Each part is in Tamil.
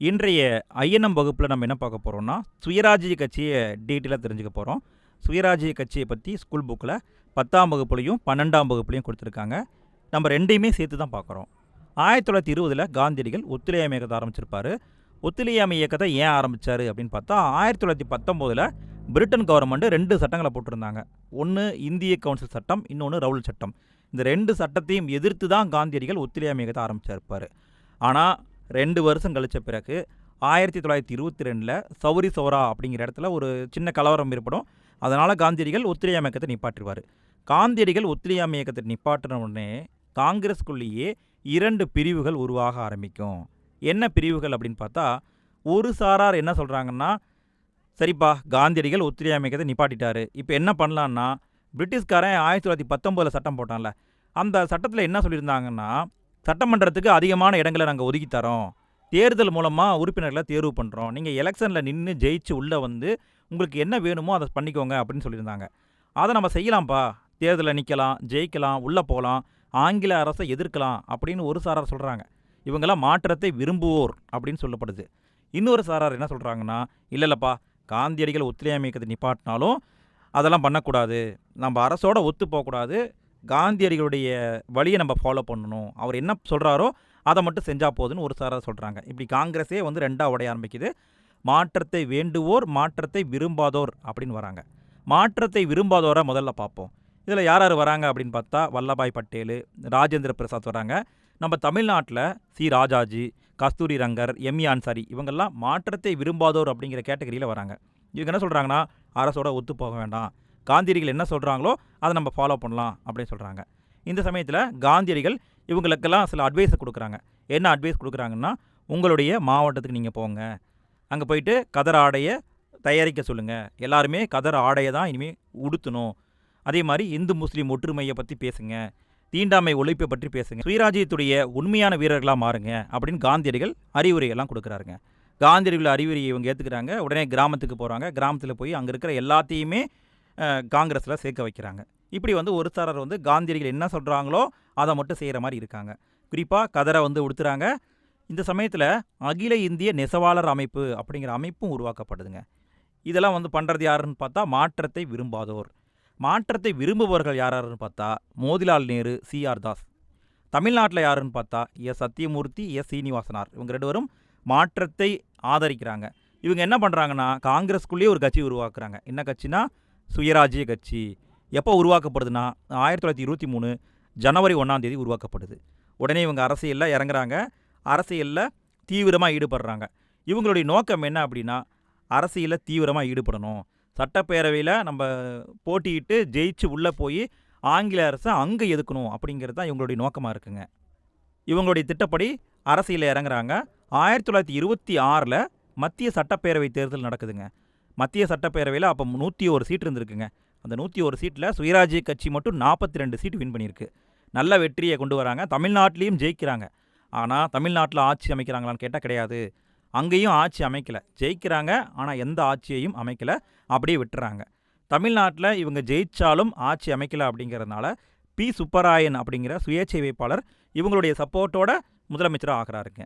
இன்றைய ஐஎன்எம் வகுப்பில் நம்ம என்ன பார்க்க போகிறோம்னா சுயராஜ்ய கட்சியை டீட்டெயிலாக தெரிஞ்சுக்க போகிறோம் சுயராஜ்ய கட்சியை பற்றி ஸ்கூல் புக்கில் பத்தாம் வகுப்புலையும் பன்னெண்டாம் வகுப்புலையும் கொடுத்துருக்காங்க. நம்ம ரெண்டையுமே சேர்த்து தான் பார்க்குறோம். ஆயிரத்தி தொள்ளாயிரத்தி இருபதில் காந்தியடிகள் ஒத்துழையாமை இயக்கத்தை ஆரம்பிச்சிருப்பாரு. ஒத்துழையாமை இயக்கத்தை ஏன் ஆரம்பித்தார் அப்படின்னு பார்த்தா ஆயிரத்தி தொள்ளாயிரத்தி பத்தொம்போதில் பிரிட்டன் கவர்மெண்ட்டு ரெண்டு சட்டங்களை போட்டிருந்தாங்க. ஒன்று இந்திய கவுன்சில் சட்டம் இன்னொன்று ரவுல் சட்டம். இந்த ரெண்டு சட்டத்தையும் எதிர்த்து தான் காந்தியடிகள் ஒத்துழையாமை இயக்கத்தை ஆரம்பிச்சிருப்பார். ஆனால் ரெண்டு வருஷம் கழித்த பிறகு ஆயிரத்தி தொள்ளாயிரத்தி இருபத்தி ரெண்டில் சௌரி சௌரா அப்படிங்கிற இடத்துல ஒரு சின்ன கலவரம் ஏற்படும். அதனால் காந்தியடிகள் ஒத்துழையாமை இயக்கத்தை நிப்பாட்டிடுவார் காந்தியடிகள் ஒத்துழையாமை இயக்கத்தை நிப்பாட்டின உடனே காங்கிரஸ்குள்ளேயே இரண்டு பிரிவுகள் உருவாக ஆரம்பிக்கும். என்ன பிரிவுகள் அப்படின்னு பார்த்தா ஒரு சாரார் என்ன சொல்கிறாங்கன்னா சரிப்பா காந்தியடிகள் ஒத்துழையாமை இயக்கத்தை நிப்பாட்டிட்டாரு. இப்போ என்ன பண்ணலான்னா பிரிட்டிஷ்காரன் ஆயிரத்தி தொள்ளாயிரத்தி பத்தொம்போதில் சட்டம் போட்டான்ல அந்த சட்டத்தில் என்ன சொல்லியிருந்தாங்கன்னா சட்டமன்றத்துக்கு அதிகமான இடங்களை நாங்கள் ஒதுக்கி தரோம். தேர்தல் மூலமாக உறுப்பினர்களை தேர்வு பண்ணுறோம் நீங்கள் எலெக்ஷனில் நின்று ஜெயிச்சு உள்ளே வந்து உங்களுக்கு என்ன வேணுமோ அதை பண்ணிக்கோங்க அப்படின்னு சொல்லியிருந்தாங்க. அதை நம்ம செய்யலாம்ப்பா. தேர்தலில் நிற்கலாம் ஜெயிக்கலாம் உள்ளே போகலாம் ஆங்கில அரசை எதிர்க்கலாம் அப்படின்னு ஒரு சாரார் சொல்கிறாங்க இவங்கெல்லாம் மாற்றத்தை விரும்புவோர் அப்படின்னு சொல்லப்படுது. இன்னொரு சாரார் என்ன சொல்கிறாங்கன்னா இல்லை இல்லைப்பா. காந்தியடிகள் ஒத்துழையாமை இயக்கத்தை நிப்பாட்டினாலும் அதெல்லாம் பண்ணக்கூடாது. நம்ம அரசோட ஒத்து போகக்கூடாது காந்தியடிகளுடைய வழியை நம்ம ஃபாலோ பண்ணணும். அவர் என்ன சொல்கிறாரோ அதை மட்டும் செஞ்சால் போதுன்னு ஒரு சாராக சொல்கிறாங்க இப்படி காங்கிரஸே வந்து ரெண்டாக உடைய ஆரம்பிக்குது. மாற்றத்தை வேண்டுவோர் மாற்றத்தை விரும்பாதோர் அப்படின்னு வராங்க. மாற்றத்தை விரும்பாதோரை முதல்ல பார்ப்போம். இதில் யார் யார் வராங்க அப்படின்னு பார்த்தா வல்லபாய் பட்டேல் ராஜேந்திர பிரசாத் வராங்க. நம்ம தமிழ்நாட்டில் சி. ராஜாஜி கஸ்தூரி ரங்கர் எம். அன்சாரி இவங்கெல்லாம் மாற்றத்தை விரும்பாதோர் அப்படிங்கிற கேட்டகரியில் வராங்க. இவங்க என்ன சொல்கிறாங்கன்னா அரசோட ஒத்து போக வேண்டாம். காந்தியடிகள் என்ன சொல்கிறாங்களோ அதை நம்ம ஃபாலோ பண்ணலாம் அப்படின்னு சொல்கிறாங்க இந்த சமயத்தில் காந்தியடிகள் இவங்களுக்கெல்லாம் சில அட்வைஸை கொடுக்குறாங்க. என்ன அட்வைஸ் கொடுக்குறாங்கன்னா உங்களுடைய மாவட்டத்துக்கு நீங்கள் போங்க. அங்கே போயிட்டு கதர் ஆடையை தயாரிக்க சொல்லுங்கள் எல்லாருமே கதர் ஆடையை தான் இனிமேல் உடுத்தணும். அதே மாதிரி இந்து முஸ்லீம் ஒற்றுமையை பற்றி பேசுங்க. தீண்டாமை ஒழிப்பை பற்றி பேசுங்க. சுயராஜ்யத்துடைய உண்மையான வீரர்களாக மாறுங்க அப்படின்னு காந்தியடிகள் அறிவுரையெல்லாம் கொடுக்குறாருங்க. காந்தியடிகள் அறிவுரையை இவங்க ஏற்றுக்கிறாங்க உடனே கிராமத்துக்கு போகிறாங்க கிராமத்தில் போய் அங்கே இருக்கிற எல்லாத்தையுமே காங்கிரஸில் சேர்க்க வைக்கிறாங்க. இப்படி வந்து ஒரு சாரர் வந்து காந்தியடிகள் என்ன சொல்கிறாங்களோ அதை மட்டும் செய்கிற மாதிரி இருக்காங்க. குறிப்பாக கதரை வந்து உடுத்துறாங்க. இந்த சமயத்தில் அகில இந்திய நெசவாளர் அமைப்பு அப்படிங்கிற அமைப்பும் உருவாக்கப்படுதுங்க. இதெல்லாம் வந்து பண்ணுறது யாருன்னு பார்த்தா மாற்றத்தை விரும்பாதோர். மாற்றத்தை விரும்புபவர்கள் யாராருன்னு பார்த்தா மோதிலால் நேரு சி ஆர் தாஸ். தமிழ்நாட்டில் யாருன்னு பார்த்தா எஸ் சத்தியமூர்த்தி எஸ் சீனிவாசனார். இவங்க ரெண்டு பேரும் மாற்றத்தை ஆதரிக்கிறாங்க. இவங்க என்ன பண்ணுறாங்கன்னா காங்கிரஸ்குள்ளேயே ஒரு கட்சி உருவாக்குறாங்க. என்ன கட்சினா சுயராஜ்ய கட்சி எப்போ உருவாக்கப்படுதுன்னா ஆயிரத்தி தொள்ளாயிரத்தி இருபத்தி மூணு ஜனவரி ஒன்றாந்தேதி உருவாக்கப்படுது உடனே இவங்க அரசியலில் இறங்குறாங்க. அரசியலில் தீவிரமாக ஈடுபடுறாங்க. இவங்களுடைய நோக்கம் என்ன அப்படின்னா அரசியலில் தீவிரமாக ஈடுபடணும். சட்டப்பேரவையில் நம்ம போட்டியிட்டு ஜெயிச்சு உள்ளே போய் ஆங்கில அரசை அங்கே எதுக்கணும் அப்படிங்கிறது தான் இவங்களுடைய நோக்கமாக இருக்குங்க. இவங்களுடைய திட்டப்படி அரசியலில் இறங்குறாங்க. ஆயிரத்தி தொள்ளாயிரத்தி இருபத்தி ஆறில் மத்திய சட்டப்பேரவை தேர்தல் நடக்குதுங்க. மத்திய சட்டப்பேரவையில் அப்போ நூற்றி ஒரு சீட் இருந்திருக்குங்க. அந்த நூற்றி ஒரு சீட்டில் சுயராஜ்ய கட்சி மட்டும் நாற்பத்தி ரெண்டு சீட் வின் பண்ணியிருக்கு. நல்ல வெற்றியை கொண்டு வராங்க. தமிழ்நாட்டிலையும் ஜெயிக்கிறாங்க. ஆனால் தமிழ்நாட்டில் ஆட்சி அமைக்கிறாங்களான்னு கேட்டால் கிடையாது. அங்கேயும் ஆட்சி அமைக்கலை. ஜெயிக்கிறாங்க. ஆனால் எந்த ஆட்சியையும் அமைக்கலை. அப்படியே விட்டுறாங்க. தமிழ்நாட்டில் இவங்க ஜெயித்தாலும் ஆட்சி அமைக்கலை அப்படிங்கிறதுனால பி. சுப்பராயன் அப்படிங்கிற சுயேட்சை வேட்பாளர் இவங்களுடைய சப்போர்ட்டோட முதலமைச்சராக ஆகிறாருங்க.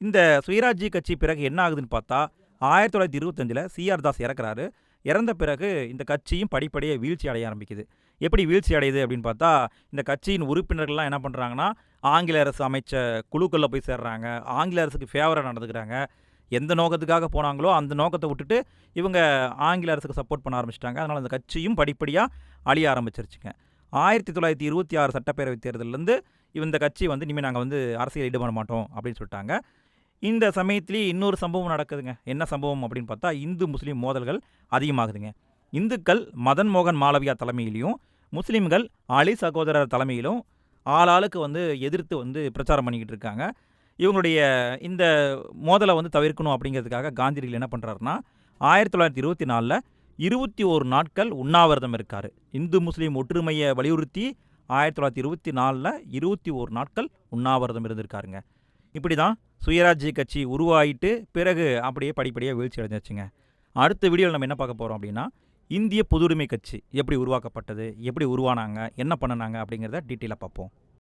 இந்த சுயராஜ்ய கட்சி பிறகு என்ன ஆகுதுன்னு பார்த்தா ஆயிரத்தி தொள்ளாயிரத்தி இருபத்தஞ்சில் சிஆர் தாஸ் இறக்குறாரு. இறந்த பிறகு இந்த கட்சியும் படிப்படியே வீழ்ச்சி அடைய ஆரம்பிக்குது. எப்படி வீழ்ச்சி அடையுது அப்படின்னு பார்த்தா இந்த கட்சியின் உறுப்பினர்கள்லாம் என்ன பண்ணுறாங்கன்னா ஆங்கில அரசு அமைச்ச குழுக்களில் போய் சேர்றாங்க. ஆங்கில அரசுக்கு ஃபேவராக நடந்துக்கிறாங்க. எந்த நோக்கத்துக்காக போனாங்களோ அந்த நோக்கத்தை விட்டுட்டு இவங்க ஆங்கில அரசுக்கு சப்போர்ட் பண்ண ஆரம்பிச்சிட்டாங்க. அதனால் அந்த கட்சியும் படிப்படியாக அழிய ஆரம்பிச்சிருச்சுங்க. ஆயிரத்தி தொள்ளாயிரத்தி இருபத்தி ஆறு சட்டப்பேரவை தேர்தலேருந்து இந்த கட்சி வந்து இனிமேல் நாங்கள் வந்து அரசியல் ஈடுபட மாட்டோம் அப்படின்னு சொல்லிட்டாங்க. இந்த சமயத்திலேயே இன்னொரு சம்பவம் நடக்குதுங்க. என்ன சம்பவம் அப்படின்னு பார்த்தா இந்து முஸ்லீம் மோதல்கள் அதிகமாகுதுங்க. இந்துக்கள் மதன் மோகன் மாளவியா தலைமையிலையும் முஸ்லீம்கள் அலி சகோதரர் தலைமையிலும் ஆளாளுக்கு வந்து எதிர்த்து வந்து பிரச்சாரம் பண்ணிக்கிட்டு இருக்காங்க. இவங்களுடைய இந்த மோதலை வந்து தவிர்க்கணும் அப்படிங்கிறதுக்காக காந்திரிகள் என்ன பண்ணுறாருன்னா ஆயிரத்தி தொள்ளாயிரத்தி இருபத்தி நாலில் இருபத்தி ஓரு நாட்கள் உண்ணாவிரதம் இருக்கார். இந்து முஸ்லீம் ஒற்றுமையை வலியுறுத்தி ஆயிரத்தி தொள்ளாயிரத்தி இருபத்தி நாலில் இருபத்தி ஓரு நாட்கள் உண்ணாவிரதம் இருந்திருக்காருங்க. இப்படி தான் சுயராஜ்ய கட்சி உருவாயிட்டு பிறகு அப்படியே படிப்படியாக வீழ்ச்சி அடைஞ்சிச்சுங்க. அடுத்த வீடியோவில் நம்ம என்ன பார்க்க போகிறோம் அப்படின்னா இந்திய பொதுவுரிமை கட்சி எப்படி உருவாக்கப்பட்டது எப்படி உருவானாங்க என்ன பண்ணினாங்க அப்படிங்கிறத டீட்டெயிலாக பார்ப்போம்.